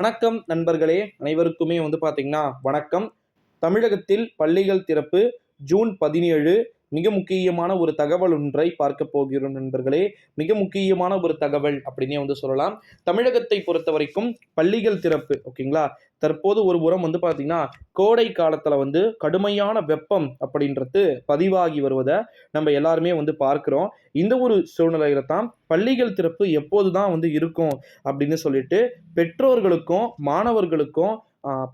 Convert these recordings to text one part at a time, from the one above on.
வணக்கம் நண்பர்களே அனைவருக்குமே வந்து பார்த்தீங்கன்னா வணக்கம். தமிழகத்தில் பள்ளிகள் திறப்பு ஜூன் பதினேழு மிக முக்கியமான ஒரு தகவல் ஒன்றை பார்க்க போகிறோம் நண்பர்களே. மிக முக்கியமான ஒரு தகவல் அப்படின்னே வந்து சொல்லலாம். தமிழகத்தை பொறுத்த வரைக்கும் பள்ளிகள் திறப்பு ஓகேங்களா? தற்போது ஒரு புறம் வந்து பார்த்தீங்கன்னா கோடை காலத்தில் வந்து கடுமையான வெப்பம் அப்படின்றது பதிவாகி வருவதை நம்ம எல்லாருமே வந்து பார்க்குறோம். இந்த ஒரு சூழ்நிலையில தான் பள்ளிகள் திறப்பு எப்போது தான் வந்து இருக்கும் அப்படின்னு சொல்லிட்டு பெற்றோர்களுக்கும் மாணவர்களுக்கும்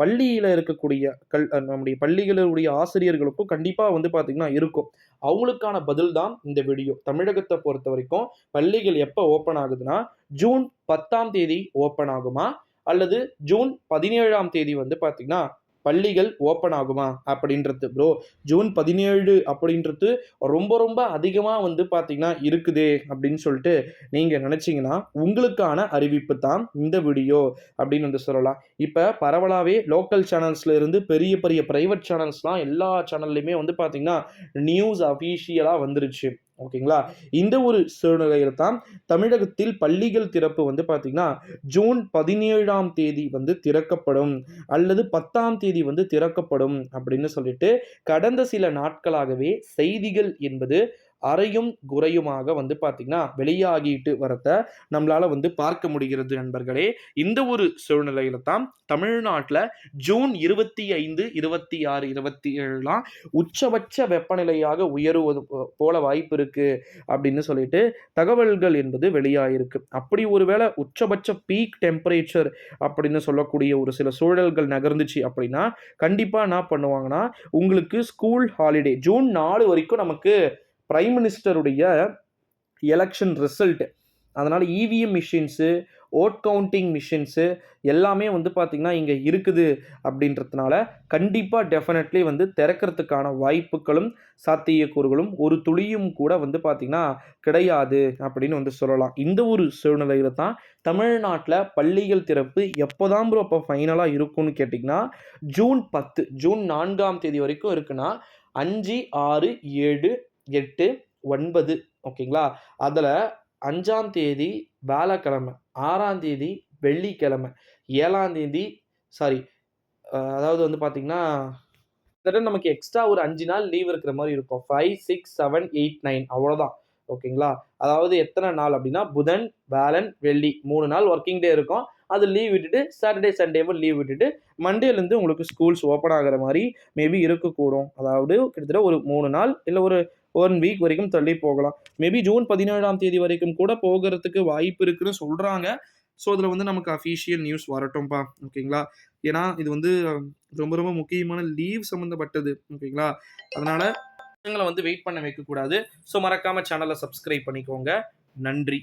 பள்ளியில் இருக்கக்கூடிய கல் நம்முடைய பள்ளிகளுடைய ஆசிரியர்களுக்கும் கண்டிப்பாக வந்து பார்த்திங்கன்னா இருக்கும். அவங்களுக்கான பதில் தான் இந்த வீடியோ தமிழகத்தை பொறுத்த வரைக்கும் பள்ளிகள் எப்போ ஓப்பன் ஆகுதுன்னா ஜூன் பத்தாம் தேதி ஓப்பன் ஆகுமா? அல்லது ஜூன் பதினேழாம் தேதி வந்து பார்த்திங்கன்னா பள்ளிகள் ஓப்பன் ஆகுமா அப்படின்றது ப்ரோ ஜூன் பதினேழு அப்படின்றது ரொம்ப ரொம்ப அதிகமாக வந்து பார்த்தீங்கன்னா இருக்குது அப்படின்னு சொல்லிட்டு நீங்கள் நினச்சிங்கன்னா உங்களுக்கான அறிவிப்பு தான் இந்த வீடியோ அப்படின்னு வந்து சொல்லலாம். இப்போ பரவலாகவே லோக்கல் சேனல்ஸ்ல இருந்து பெரிய பெரிய ப்ரைவேட் சேனல்ஸ்லாம் எல்லா சேனல்லையுமே வந்து பார்த்தீங்கன்னா நியூஸ் அஃபீஷியலாக வந்துருச்சு. ஓகேங்களா? இந்த ஒரு சூழ்நிலையில் தான் தமிழகத்தில் பள்ளிகள் திறப்பு வந்து பார்த்தீங்கன்னா ஜூன் பதினேழாம் தேதி வந்து திறக்கப்படும் அல்லது பத்தாம் தேதி வந்து திறக்கப்படும் அப்படின்னு சொல்லிட்டு கடந்த சில நாட்களாகவே செய்திகள் என்பது அறையும் குறையுமாக வந்து பார்த்திங்கன்னா வெளியாகிட்டு வரத நம்மளால் வந்து பார்க்க முடிகிறது நண்பர்களே. இந்த ஒரு சூழ்நிலையில தான் தமிழ்நாட்டில் ஜூன் இருபத்தி ஐந்து இருபத்தி ஆறு இருபத்தி ஏழுலாம் உச்சபட்ச வெப்பநிலையாக உயருவது போ- போல வாய்ப்பு இருக்கு அப்படின்னு சொல்லிட்டு தகவல்கள் என்பது வெளியாகிருக்கு அப்படி ஒருவேளை உச்சபட்ச பீக் டெம்பரேச்சர் அப்படின்னு சொல்லக்கூடிய ஒரு சில சூழல்கள் நகர்ந்துச்சு அப்படின்னா கண்டிப்பாக என்ன பண்ணுவாங்கன்னா உங்களுக்கு ஸ்கூல் ஹாலிடே ஜூன் நாலு வரைக்கும் நமக்கு ப்ரைம் மினிஸ்டருடைய எலெக்ஷன் ரிசல்ட் அதனால் EVM machines vote counting machines எல்லாமே வந்து பார்த்திங்கன்னா இங்கே இருக்குது அப்படின்றதுனால கண்டிப்பாக டெஃபினெட்லி வந்து திறக்கிறதுக்கான வாய்ப்புகளும் சாத்தியக்கூறுகளும் ஒரு துளியும் கூட வந்து பார்த்திங்கன்னா கிடையாது அப்படின்னு வந்து சொல்லலாம். இந்த ஒரு சூழ்நிலையில் தான் தமிழ்நாட்டில் பள்ளிகள் திறப்பு எப்போ தான் ப்ரோ அப்போ ஃபைனலாக இருக்கும்னு கேட்டிங்கன்னா ஜூன் பத்து ஜூன் நான்காம் தேதி வரைக்கும் இருக்குன்னா அஞ்சு ஆறு ஏழு எட்டு ஒன்பது ஓகேங்களா? அதில் அஞ்சாம் தேதி வேலைக்கிழமை ஆறாம் தேதி வெள்ளிக்கிழமை ஏழாம் தேதி சாரி அதாவது வந்து பார்த்திங்கன்னா கிட்டத்தட்ட நமக்கு எக்ஸ்ட்ரா ஒரு அஞ்சு நாள் லீவ் இருக்கிற மாதிரி இருக்கும். Five six seven eight nine அவ்வளோதான் ஓகேங்களா? அதாவது எத்தனை நாள் அப்படின்னா புதன் வேலன் வெள்ளி மூணு நாள் ஒர்க்கிங் டே இருக்கும். அது லீவ் விட்டுட்டு சாட்டர்டே சண்டேவும் லீவ் விட்டுட்டு மண்டேலேருந்து உங்களுக்கு ஸ்கூல்ஸ் ஓப்பன் ஆகிற மாதிரி மேபி இருக்கக்கூடும். அதாவது கிட்டத்தட்ட ஒரு மூணு நாள் இல்லை ஒரு ஒன் வீக் வரைக்கும் தள்ளி போகலாம். மேபி ஜூன் பதினேழாம் தேதி வரைக்கும் கூட போகிறதுக்கு வாய்ப்பு இருக்குன்னு சொல்கிறாங்க ஸோ அதில் வந்து நமக்கு அஃபீஷியல் நியூஸ் வரட்டும்ப்பா ஓகேங்களா ஏன்னா இது வந்து ரொம்ப ரொம்ப முக்கியமான லீவ் சம்மந்தப்பட்டது ஓகேங்களா அதனால் எங்களை வந்து வெயிட் பண்ண வைக்கக்கூடாது. ஸோ மறக்காமல் சேனலை சப்ஸ்கிரைப் பண்ணிக்கோங்க. நன்றி.